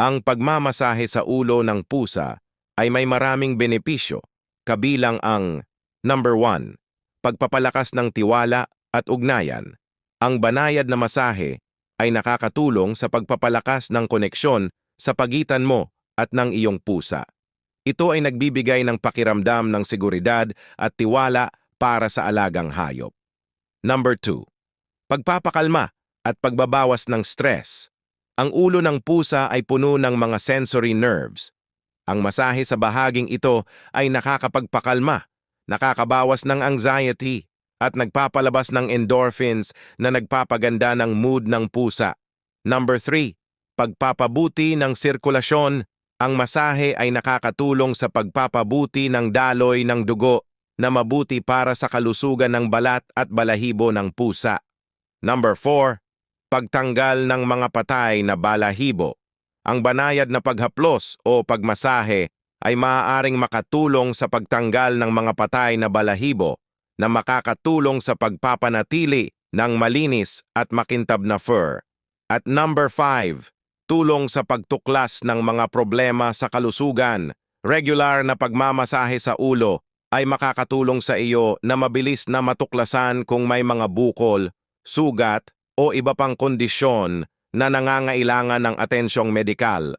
Ang pagmamasahe sa ulo ng pusa ay may maraming benepisyo, kabilang ang Number 1. Pagpapalakas ng tiwala at ugnayan. Ang banayad na masahe ay nakakatulong sa pagpapalakas ng koneksyon sa pagitan mo at ng iyong pusa. Ito ay nagbibigay ng pakiramdam ng seguridad at tiwala para sa alagang hayop. Number 2. Pagpapakalma at pagbabawas ng stress. Ang ulo ng pusa ay puno ng mga sensory nerves. Ang masahe sa bahaging ito ay nakakapagpakalma, nakakabawas ng anxiety, at nagpapalabas ng endorphins na nagpapaganda ng mood ng pusa. Number 3. Pagpapabuti ng sirkulasyon. Ang masahe ay nakakatulong sa pagpapabuti ng daloy ng dugo na mabuti para sa kalusugan ng balat at balahibo ng pusa. Number 4. Pagtanggal ng mga patay na balahibo. Ang banayad na paghaplos o pagmasahe ay maaaring makatulong sa pagtanggal ng mga patay na balahibo na makakatulong sa pagpapanatili ng malinis at makintab na fur. At number 5, tulong sa pagtuklas ng mga problema sa kalusugan. Regular na pagmamasahe sa ulo ay makakatulong sa iyo na mabilis na matuklasan kung may mga bukol, sugat o iba pang kondisyon na nangangailangan ng atensyong medikal.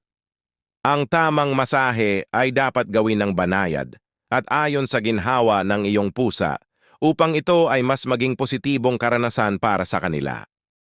Ang tamang masahe ay dapat gawin ng banayad at ayon sa ginhawa ng iyong pusa upang ito ay mas maging positibong karanasan para sa kanila.